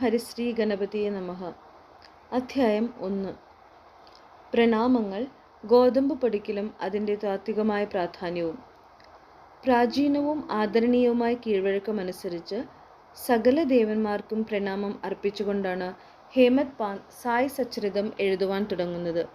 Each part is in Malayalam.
ഹരിശ്രീ ഗണപതിയെ നമഃ. അധ്യായം ഒന്ന്. പ്രണാമങ്ങൾ ഗോതമ്പ് പൊടിക്കലും അതിന്റെ താത്വികമായ പ്രാധാന്യവും. പ്രാചീനവും ആദരണീയവുമായ കീഴ്വഴക്കമനുസരിച്ച് സകല ദേവന്മാർക്കും പ്രണാമം അർപ്പിച്ചുകൊണ്ടാണ് ഹേമത് പാൻ സായ് സച്ചരിതം എഴുതുവാൻ തുടങ്ങുന്നത്.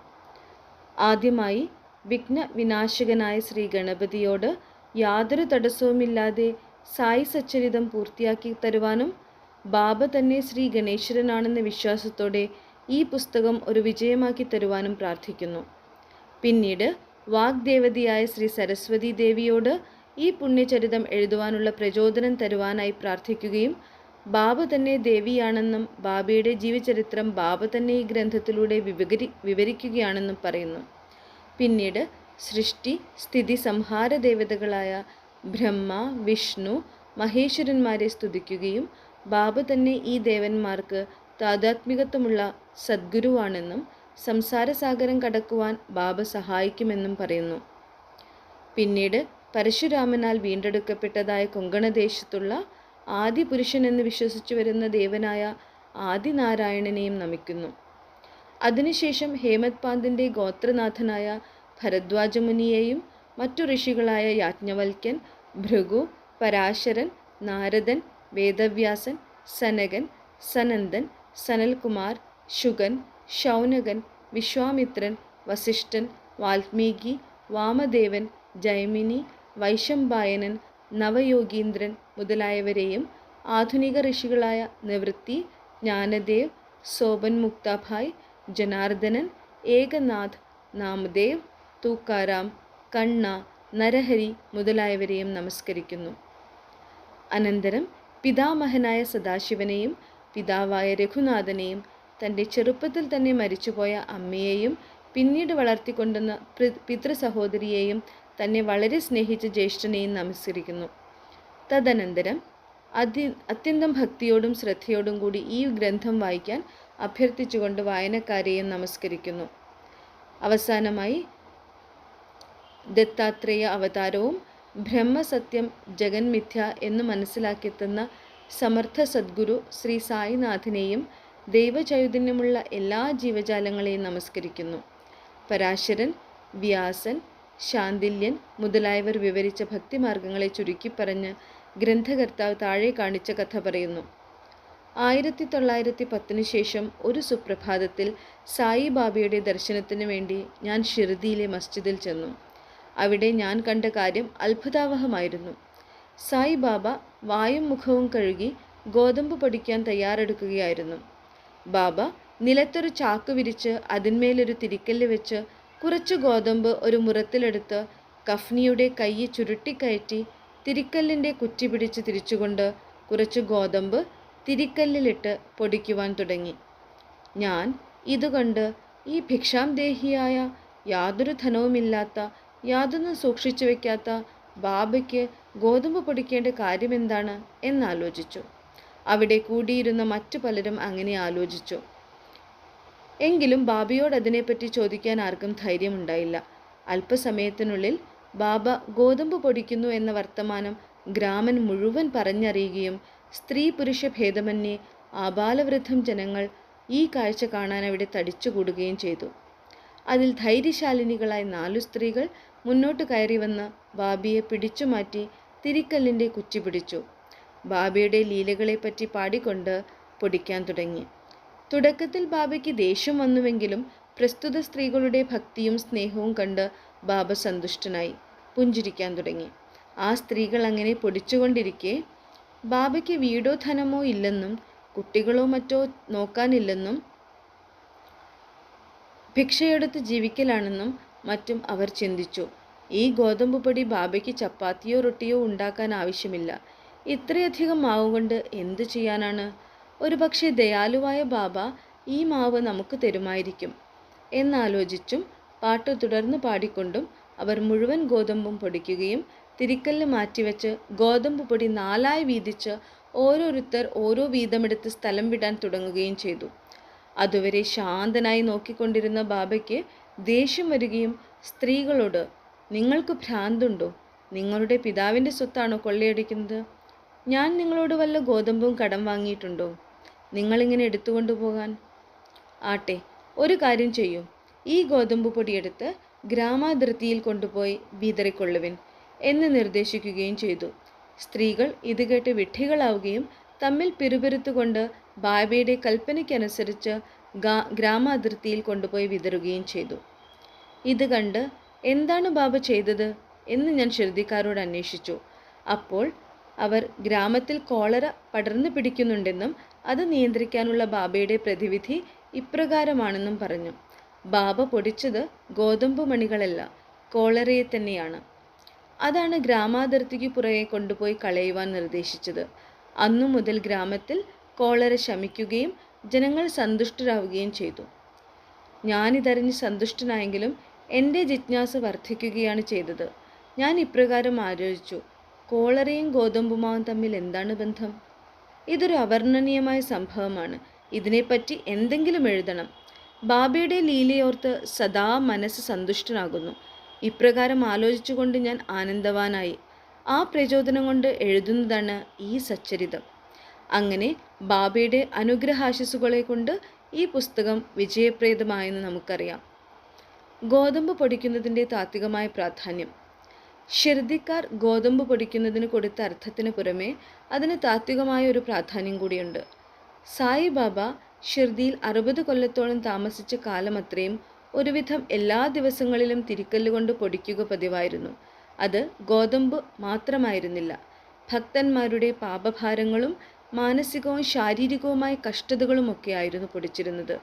ആദ്യമായി വിഘ്ന വിനാശകനായ ശ്രീ ഗണപതിയോട് യാതൊരു തടസ്സവുമില്ലാതെ സായി സച്ചരിതം പൂർത്തിയാക്കി തരുവാനും ബാബ തന്നെ ശ്രീ ഗണേശ്വരനാണെന്ന വിശ്വാസത്തോടെ ഈ പുസ്തകം ഒരു വിജയമാക്കി തരുവാനും പ്രാർത്ഥിക്കുന്നു. പിന്നീട് വാഗ്ദേവതിയായ ശ്രീ സരസ്വതി ദേവിയോട് ഈ പുണ്യചരിതം എഴുതുവാനുള്ള പ്രചോദനം തരുവാനായി പ്രാർത്ഥിക്കുകയും ബാബ തന്നെ ദേവിയാണെന്നും ബാബയുടെ ജീവചരിത്രം ബാബ തന്നെ ഈ ഗ്രന്ഥത്തിലൂടെ വിവരി വിവരിക്കുകയാണെന്നും പറയുന്നു. പിന്നീട് സൃഷ്ടി സ്ഥിതി സംഹാര ദേവതകളായ ബ്രഹ്മ വിഷ്ണു മഹേശ്വരന്മാരെ സ്തുതിക്കുകയും ബാബ തന്നെ ഈ ദേവന്മാർക്ക് താതാത്മികത്വമുള്ള സദ്ഗുരുവാണെന്നും സംസാരസാഗരം കടക്കുവാൻ ബാബ സഹായിക്കുമെന്നും പറയുന്നു. പിന്നീട് പരശുരാമനാൽ വീണ്ടെടുക്കപ്പെട്ടതായ കൊങ്കണദേശത്തുള്ള ആദി പുരുഷനെന്ന് വിശ്വസിച്ചു വരുന്ന ദേവനായ ആദിനാരായണനെയും നമിക്കുന്നു. അതിനുശേഷം ഹേമത് പാന്തിന്റെ ഗോത്രനാഥനായ ഭരദ്വാജമുനിയെയും മറ്റു ഋഷികളായ യാജ്ഞവൽക്യൻ ഭൃഗു പരാശരൻ നാരദൻ വേദവ്യാസൻ സനകൻ സനന്ദൻ സനൽകുമാർ ശുഗൻ ശൗനകൻ വിശ്വാമിത്രൻ വസിഷ്ഠൻ വാൽമീകി വാമദേവൻ ജൈമിനി വൈശംപായനൻ നവയോഗീന്ദ്രൻ മുതലായവരെയും ആധുനിക ഋഷികളായ നിവൃത്തി ജ്ഞാനദേവ് സോബൻ മുക്താഭായ് ജനാർദ്ദനൻ ഏകനാഥ് നാമദേവ് തൂക്കാറാം കണ്ണ നരഹരി മുതലായവരെയും നമസ്കരിക്കുന്നു. അനന്തരം പിതാമഹനായ സദാശിവനെയും പിതാവായ രഘുനാഥനെയും തന്റെ ചെറുപ്പത്തിൽ തന്നെ മരിച്ചുപോയ അമ്മയെയും പിന്നീട് വളർത്തിക്കൊണ്ടുവന്ന പിതൃ സഹോദരിയെയും തന്നെ വളരെ സ്നേഹിച്ച ജ്യേഷ്ഠനെയും നമസ്കരിക്കുന്നു. തദനന്തരം അതി അത്യന്തം ഭക്തിയോടും ശ്രദ്ധയോടും കൂടി ഈ ഗ്രന്ഥം വായിക്കാൻ അഭ്യർത്ഥിച്ചുകൊണ്ട് വായനക്കാരെയും നമസ്കരിക്കുന്നു. അവസാനമായി ദത്താത്രേയ അവതാരവും ബ്രഹ്മസത്യം ജഗന്മിഥ്യ എന്ന് മനസ്സിലാക്കിയെത്തുന്ന സമർത്ഥ സദ്ഗുരു ശ്രീ സായിനാഥിനെയും ദൈവചൈതന്യമുള്ള എല്ലാ ജീവജാലങ്ങളെയും നമസ്കരിക്കുന്നു. പരാശരൻ വ്യാസൻ ശാന്തില്യൻ മുതലായവർ വിവരിച്ച ഭക്തിമാർഗങ്ങളെ ചുരുക്കി പറഞ്ഞ് ഗ്രന്ഥകർത്താവ് താഴെ കാണിച്ച കഥ പറയുന്നു. ആയിരത്തി തൊള്ളായിരത്തി പത്തിനു ശേഷം ഒരു സുപ്രഭാതത്തിൽ സായിബാബയുടെ ദർശനത്തിനു വേണ്ടി ഞാൻ ഷിർദിയിലെ മസ്ജിദിൽ ചെന്നു. അവിടെ ഞാൻ കണ്ട കാര്യം അത്ഭുതാവഹമായിരുന്നു. സായിബാബ വായും മുഖവും കഴുകി ഗോതമ്പ് പൊടിക്കാൻ തയ്യാറെടുക്കുകയായിരുന്നു. ബാബ നിലത്തൊരു ചാക്ക് വിരിച്ച് അതിന്മേലൊരു തിരിക്കല്ല് വെച്ച് കുറച്ച് ഗോതമ്പ് ഒരു മുറത്തിലെടുത്ത് കഫ്നിയുടെ കൈ ചുരുട്ടിക്കയറ്റി തിരിക്കല്ലിന്റെ കുറ്റി പിടിച്ച് തിരിച്ചുകൊണ്ട് കുറച്ച് ഗോതമ്പ് തിരിക്കല്ലിലിട്ട് പൊടിക്കുവാൻ തുടങ്ങി. ഞാൻ ഇതുകണ്ട് ഈ ഭിക്ഷാംദേഹിയായ യാതൊരു ധനവുമില്ലാത്ത യാതൊന്നും സൂക്ഷിച്ചു വെക്കാത്ത ബാബയ്ക്ക് ഗോതമ്പ് പൊടിക്കേണ്ട കാര്യമെന്താണ് എന്നാലോചിച്ചു. അവിടെ കൂടിയിരുന്ന മറ്റു പലരും അങ്ങനെ ആലോചിച്ചു. എങ്കിലും ബാബയോട് അതിനെപ്പറ്റി ചോദിക്കാൻ ആർക്കും ധൈര്യമുണ്ടായില്ല. അല്പസമയത്തിനുള്ളിൽ ബാബ ഗോതമ്പ് പൊടിക്കുന്നു എന്ന വർത്തമാനം ഗ്രാമൻ മുഴുവൻ പറഞ്ഞറിയുകയും സ്ത്രീ പുരുഷ ഭേദമന്യേ ആബാലവൃദ്ധം ജനങ്ങൾ ഈ കാഴ്ച കാണാൻ അവിടെ തടിച്ചുകൂടുകയും ചെയ്തു. അതിൽ ധൈര്യശാലിനികളായ നാലു സ്ത്രീകൾ മുന്നോട്ട് കയറി വന്ന് ബാബിയെ പിടിച്ചു മാറ്റി തിരിക്കല്ലിന്റെ കുച്ചി പിടിച്ചു. ബാബയുടെ ലീലകളെപ്പറ്റി പാടിക്കൊണ്ട് പൊടിക്കാൻ തുടങ്ങി. തുടക്കത്തിൽ ബാബയ്ക്ക് ദേഷ്യം വന്നുവെങ്കിലും പ്രസ്തുത സ്ത്രീകളുടെ ഭക്തിയും സ്നേഹവും കണ്ട് ബാബ സന്തുഷ്ടനായി പുഞ്ചിരിക്കാൻ തുടങ്ങി. ആ സ്ത്രീകൾ അങ്ങനെ പൊടിച്ചുകൊണ്ടിരിക്കെ ബാബയ്ക്ക് വീടോ ധനമോ ഇല്ലെന്നും കുട്ടികളോ മറ്റോ നോക്കാനില്ലെന്നും ഭിക്ഷയെടുത്ത് ജീവിക്കലാണെന്നും മറ്റും അവർ ചിന്തിച്ചു. ഈ ഗോതമ്പ് പൊടി ബാബയ്ക്ക് ചപ്പാത്തിയോ റൊട്ടിയോ ഉണ്ടാക്കാൻ ആവശ്യമില്ല. ഇത്രയധികം മാവ് കൊണ്ട് എന്തു ചെയ്യാനാണ്? ഒരു പക്ഷേ ദയാലുവായ ബാബ ഈ മാവ് നമുക്ക് തരുമായിരിക്കും. എന്നാലോചിച്ചും പാട്ട് തുടർന്ന് പാടിക്കൊണ്ടും അവർ മുഴുവൻ ഗോതമ്പും പൊടിക്കുകയും തിരിക്കല്ല് മാറ്റിവെച്ച് ഗോതമ്പ് പൊടി നാലായി വീതിച്ച് ഓരോരുത്തർ ഓരോ വീതമെടുത്ത് സ്ഥലം വിടാൻ തുടങ്ങുകയും ചെയ്തു. അതുവരെ ശാന്തനായി നോക്കിക്കൊണ്ടിരുന്ന ബാബയ്ക്ക് ദേഷ്യം വരികയും സ്ത്രീകളോട് നിങ്ങൾക്ക് ഭ്രാന്തുണ്ടോ? നിങ്ങളുടെ പിതാവിന്റെ സ്വത്താണോ കൊള്ളയടിക്കുന്നത്? ഞാൻ നിങ്ങളോട് വല്ല ഗോതമ്പും കടം വാങ്ങിയിട്ടുണ്ടോ? നിങ്ങളിങ്ങനെ എടുത്തുകൊണ്ടു പോകാൻ? ആട്ടെ ഒരു കാര്യം ചെയ്യൂ. ഈ ഗോതമ്പ് പൊടിയെടുത്ത് ഗ്രാമാതിർത്തിയിൽ കൊണ്ടുപോയി വിതറിക്കൊള്ളുവിൻ എന്ന് നിർദ്ദേശിക്കുകയും ചെയ്തു. സ്ത്രീകൾ ഇത് കേട്ട് വിഡ്ഢികളാവുകയും തമ്മിൽ പിറുപിരുത്തുകൊണ്ട് ബാബയുടെ കൽപ്പനയ്ക്കനുസരിച്ച് ഗാ ഗ്രാമാതിർത്തിയിൽ കൊണ്ടുപോയി വിതറുകയും ചെയ്തു. ഇത് കണ്ട് എന്താണ് ബാബ ചെയ്തത്? എന്ന് ഞാൻ ഷെർദിക്കാരോട് അന്വേഷിച്ചു. അപ്പോൾ അവർ ഗ്രാമത്തിൽ കോളറ പടർന്നു പിടിക്കുന്നുണ്ടെന്നും അത് നിയന്ത്രിക്കാനുള്ള ബാബയുടെ പ്രതിവിധി ഇപ്രകാരമാണെന്നും പറഞ്ഞു. ബാബ പൊടിച്ചത് ഗോതമ്പ് മണികളല്ല കോളറയെ തന്നെയാണ്. അതാണ് ഗ്രാമാതിർത്തിക്ക് പുറകെ കൊണ്ടുപോയി കളയുവാൻ നിർദ്ദേശിച്ചത്. അന്നു മുതൽ ഗ്രാമത്തിൽ കോളറ ശമിക്കുകയും ജനങ്ങൾ സന്തുഷ്ടരാവുകയും ചെയ്തു. ഞാനിതറിഞ്ഞ് സന്തുഷ്ടനായെങ്കിലും എന്റെ ജിജ്ഞാസ വർദ്ധിക്കുകയാണ് ചെയ്തത്. ഞാൻ ഇപ്രകാരം ആലോചിച്ചു. കോളറയും ഗോതമ്പുമാവും തമ്മിൽ എന്താണ് ബന്ധം? ഇതൊരു അവർണനീയമായ സംഭവമാണ്. ഇതിനെപ്പറ്റി എന്തെങ്കിലും എഴുതണം. ബാബയുടെ ലീലയോർത്ത് സദാ മനസ്സ് സന്തുഷ്ടനാകുന്നു. ഇപ്രകാരം ആലോചിച്ചുകൊണ്ട് ഞാൻ ആനന്ദവാനായി. ആ പ്രചോദനം കൊണ്ട് എഴുതുന്നതാണ് ഈ സച്ചരിതം. അങ്ങനെ ബാബയുടെ അനുഗ്രഹാശിസുകളെ കൊണ്ട് ഈ പുസ്തകം വിജയപ്രേതമായെന്ന് നമുക്കറിയാം. ഗോതമ്പ് പൊടിക്കുന്നതിന്റെ താത്വികമായ പ്രാധാന്യം. ഷിർദിക്കാർ ഗോതമ്പ് പൊടിക്കുന്നതിന് കൊടുത്ത അർത്ഥത്തിന് പുറമെ അതിന് താത്വികമായ ഒരു പ്രാധാന്യം കൂടിയുണ്ട്. സായിബാബ ഷിർദിയിൽ അറുപത് കൊല്ലത്തോളം താമസിച്ച കാലം അത്രയും ഒരുവിധം എല്ലാ ദിവസങ്ങളിലും തിരിക്കല്ലുകൊണ്ട് പൊടിക്കുക പതിവായിരുന്നു. അത് ഗോതമ്പ് മാത്രമായിരുന്നില്ല. ഭക്തന്മാരുടെ പാപഭാരങ്ങളും മാനസികവും ശാരീരികവുമായ കഷ്ടതകളുമൊക്കെയായിരുന്നു പൊടിച്ചിരുന്നത്.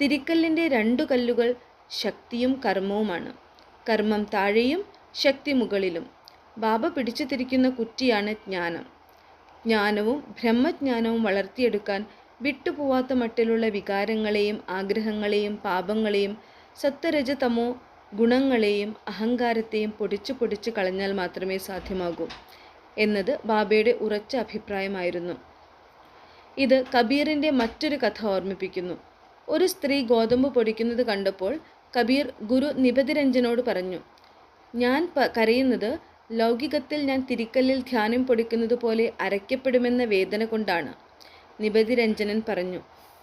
തിരിക്കല്ലിന്റെ രണ്ടു കല്ലുകൾ ശക്തിയും കർമ്മവുമാണ്. കർമ്മം താഴെയും ശക്തി മുകളിലും. ബാബ പിടിച്ചു തിരിക്കുന്ന കുറ്റിയാണ് ജ്ഞാനം. ജ്ഞാനവും ബ്രഹ്മജ്ഞാനവും വളർത്തിയെടുക്കാൻ വിട്ടുപോവാത്ത മട്ടിലുള്ള വികാരങ്ങളെയും ആഗ്രഹങ്ങളെയും പാപങ്ങളെയും സത്വരജതമോ ഗുണങ്ങളെയും അഹങ്കാരത്തെയും പൊടിച്ചു പൊടിച്ച് കളഞ്ഞാൽ മാത്രമേ സാധ്യമാകൂ. എന്നത് ബാബയുടെ ഉറച്ച അഭിപ്രായമായിരുന്നു. ഇത് കബീറിന്റെ മറ്റൊരു കഥ ഓർമ്മിപ്പിക്കുന്നു. ഒരു സ്ത്രീ ഗോതമ്പ് പൊടിക്കുന്നത് കണ്ടപ്പോൾ കബീർ ഗുരു നിബതിരഞ്ജനോട് പറഞ്ഞു ഞാൻ കരയുന്നത് ലൗകികത്തിൽ ഞാൻ തിരിക്കല്ലിൽ ധ്യാനം പൊടിക്കുന്നത് പോലെ അരയ്ക്കപ്പെടുമെന്ന വേദന കൊണ്ടാണ്. നിബതിരഞ്ജനൻ പറഞ്ഞു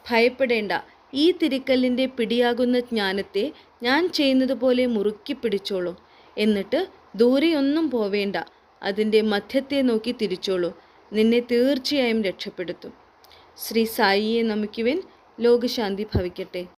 ഭയപ്പെടേണ്ട. ഈ തിരിക്കല്ലിന്റെ പിടിയാകുന്ന ജ്ഞാനത്തെ ഞാൻ ചെയ്യുന്നത് പോലെ മുറുക്കി പിടിച്ചോളൂ. എന്നിട്ട് ദൂരെയൊന്നും പോവേണ്ട. അതിന്റെ മധ്യത്തെ നോക്കി തിരിച്ചോളൂ. നിന്നെ തീർച്ചയായും രക്ഷപ്പെടുത്തും. ശ്രീ സായിയെ നമിക്കുവിൻ ലോകശാന്തി ഭവിക്കട്ടെ.